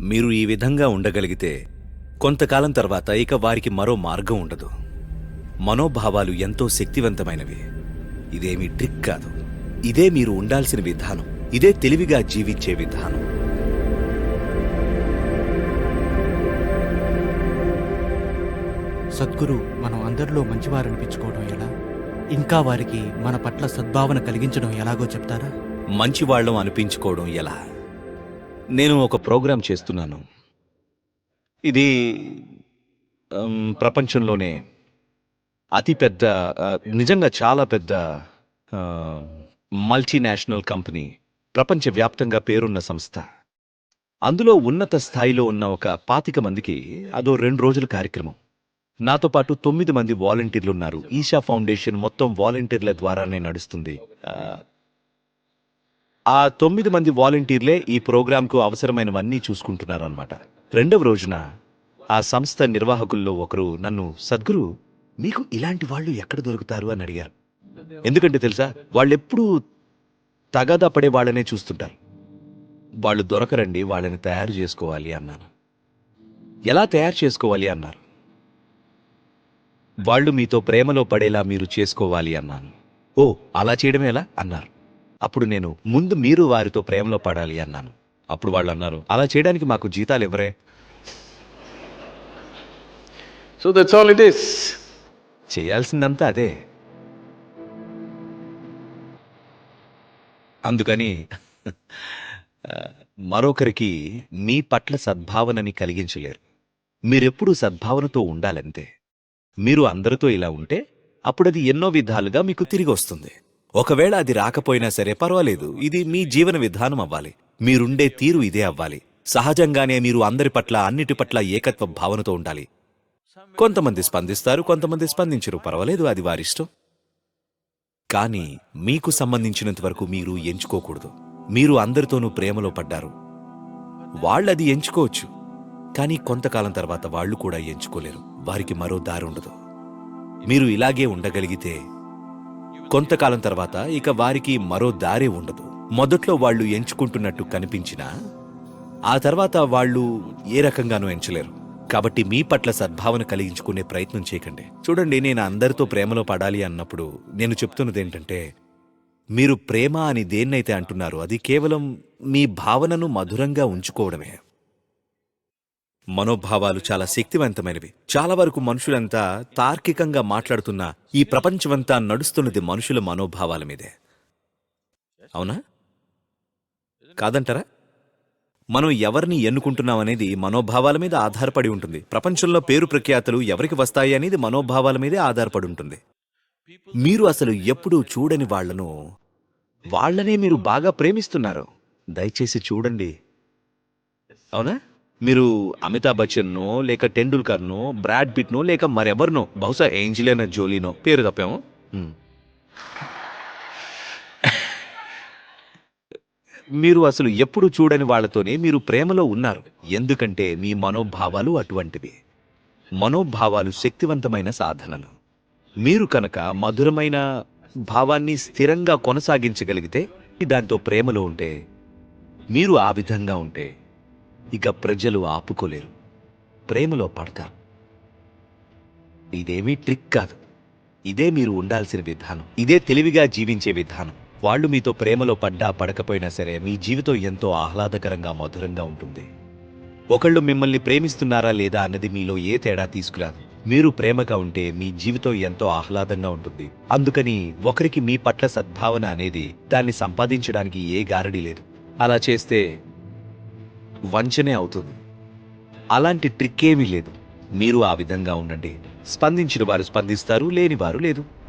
మీరు ఈ విధంగా ఉండగలిగితే కొంతకాలం తర్వాత ఇక వారికి మరో మార్గం ఉండదు. మనోభావాలు ఎంతో శక్తివంతమైనవి. ఇదేమీ ట్రిక్ కాదు. ఇదే మీరు ఉండాల్సిన విధానం. ఇదే తెలివిగా జీవించే విధానం. సద్గురు మనం అందరిలో మంచివారనిపించుకోవడం ఎలా? ఇంకా వారికి మన పట్ల సద్భావన కలిగించడం ఎలాగో చెప్తారా? మంచివాళ్ళం అనిపించుకోవడం ఎలా? నేను ఒక ప్రోగ్రాం చేస్తున్నాను. ఇది ప్రపంచంలోనే అతిపెద్ద నిజంగా చాలా పెద్ద మల్టీనేషనల్ కంపెనీ ప్రపంచవ్యాప్తంగా పేరున్న సంస్థ. అందులో ఉన్నత స్థాయిలో ఉన్న ఒక పాతిక మందికి అదో రెండు రోజుల కార్యక్రమం. నాతో పాటు తొమ్మిది మంది వాలంటీర్లు ఉన్నారు. ఈషా ఫౌండేషన్ మొత్తం వాలంటీర్ల ద్వారానే నడుస్తుంది. ఆ, తొమ్మిది మంది వాలంటీర్లే ఈ ప్రోగ్రాంకు అవసరమైనవన్నీ చూసుకుంటున్నారన్నమాట. రెండవ రోజున ఆ సంస్థ నిర్వాహకుల్లో ఒకరు నన్ను సద్గురు మీకు ఇలాంటి వాళ్ళు ఎక్కడ దొరుకుతారు? అని అడిగారు. ఎందుకంటే తెలుసా వాళ్ళెప్పుడూ తగాదా పడే వాళ్ళనే చూస్తుంటారు. వాళ్ళు దొరకరండి వాళ్ళని తయారు చేసుకోవాలి అన్నాను. ఎలా తయారు చేసుకోవాలి? అన్నారు. వాళ్ళు మీతో ప్రేమలో పడేలా మీరు చేసుకోవాలి అన్నాను. ఓ అలా చేయడం ఎలా? అన్నారు. అప్పుడు నేను ముందు మీరు వారితో ప్రేమలో పడాలి అన్నాను. అప్పుడు వాళ్ళు అన్నారు అలా చేయడానికి మాకు జీతాలు ఇవ్వరే So that's all it is. చేయాల్సిందంతా అదే. అందుకని మరొకరికి మీ పట్ల సద్భావనని కలిగించలేరు. మీరెప్పుడూ సద్భావనతో ఉండాలంతే. మీరు అందరితో ఇలా ఉంటే అప్పుడు అది ఎన్నో విధాలుగా మీకు తిరిగి వస్తుంది ఒకవేళ అది రాకపోయినా సరే పర్వాలేదు ఇది మీ జీవన విధానం అవ్వాలి. మీరుండే తీరు ఇదే అవ్వాలి. సహజంగానే మీరు అందరి పట్ల అన్నిటి పట్ల ఏకత్వ భావనతో ఉండాలి. కొంతమంది స్పందిస్తారు కొంతమంది స్పందించరు. పర్వాలేదు అది వారిష్టం. కానీ మీకు సంబంధించినంత వరకు మీరు ఎంచుకోకూడదు. మీరు అందరితోనూ ప్రేమలో పడ్డారు. వాళ్ళది ఎంచుకోవచ్చు. కానీ కొంతకాలం తర్వాత వాళ్ళు కూడా ఎంచుకోలేరు. వారికి మరో దారి ఉండదు. మీరు ఇలాగే ఉండగలిగితే కొంతకాలం తర్వాత ఇక వారికి మరో దారే ఉండదు. మొదట్లో వాళ్ళు ఎంచుకుంటున్నట్టు కనిపించినా ఆ తర్వాత వాళ్ళు ఏ రకంగానూ ఎంచలేరు. కాబట్టి మీ పట్ల సద్భావన కలిగించుకునే ప్రయత్నం చేయకండి. చూడండి నేను అందరితో ప్రేమలో పడాలి అన్నప్పుడు నేను చెప్తున్నది ఏంటంటే మీరు ప్రేమ అని దేన్నైతే అంటున్నారో అది కేవలం మీ భావనను మధురంగా ఉంచుకోవడమే. మనోభావాలు చాలా శక్తివంతమైనవి. చాలా వరకు మనుషులంతా తార్కికంగా మాట్లాడుతున్న ఈ ప్రపంచమంతా నడుస్తున్నది మనుషుల మనోభావాల మీదే. అవునా? కాదంటారా? మనం ఎవరిని ఎన్నుకుంటున్నాం అనేది మనోభావాల మీద ఆధారపడి ఉంటుంది. ప్రపంచంలో పేరు ప్రఖ్యాతలు ఎవరికి వస్తాయి అనేది మనోభావాల మీదే ఆధారపడి ఉంటుంది. మీరు అసలు ఎప్పుడూ చూడని వాళ్ళను వాళ్ళనే మీరు బాగా ప్రేమిస్తున్నారు. దయచేసి చూడండి. అవునా? మీరు అమితాబ్ బచ్చన్నో లేక టెండూల్కర్నో బ్రాడ్ పిట్నో లేక మరెవరినో బహుశా ఏంజిలియనా జోలీనో పేరు తప్పాము. మీరు అసలు ఎప్పుడు చూడని వాళ్ళతోనే మీరు ప్రేమలో ఉన్నారు. ఎందుకంటే మీ మనోభావాలు అటువంటివి. మనోభావాలు శక్తివంతమైన సాధనలు. మీరు కనుక మధురమైన భావాన్ని స్థిరంగా కొనసాగించగలిగితే దాంతో ప్రేమలో ఉంటే మీరు ఆ విధంగా ఉంటే ఇక ప్రజలు ఆపుకోలేరు. ప్రేమలో పడతారు. ఇదేమీ ట్రిక్ కాదు. ఇదే మీరు ఉండాల్సిన విధానం. ఇదే తెలివిగా జీవించే విధానం. వాళ్ళు మీతో ప్రేమలో పడ్డా పడకపోయినా సరే మీ జీవితం ఎంతో ఆహ్లాదకరంగా మధురంగా ఉంటుంది. ఒకళ్ళు మిమ్మల్ని ప్రేమిస్తున్నారా లేదా అన్నది మీలో ఏ తేడా తీసుకురాదు. మీరు ప్రేమగా ఉంటే మీ జీవితం ఎంతో ఆహ్లాదంగా ఉంటుంది. అందుకని ఒకరికి మీ పట్ల సద్భావన అనేది దాన్ని సంపాదించడానికి ఏ గారడీ లేదు. అలా చేస్తే వంచనే అవుతుంది. అలాంటి ట్రిక్ ఏమీ లేదు. మీరు ఆ విధంగా ఉండండి. స్పందించిన వారు స్పందిస్తారు లేని వారు లేదు.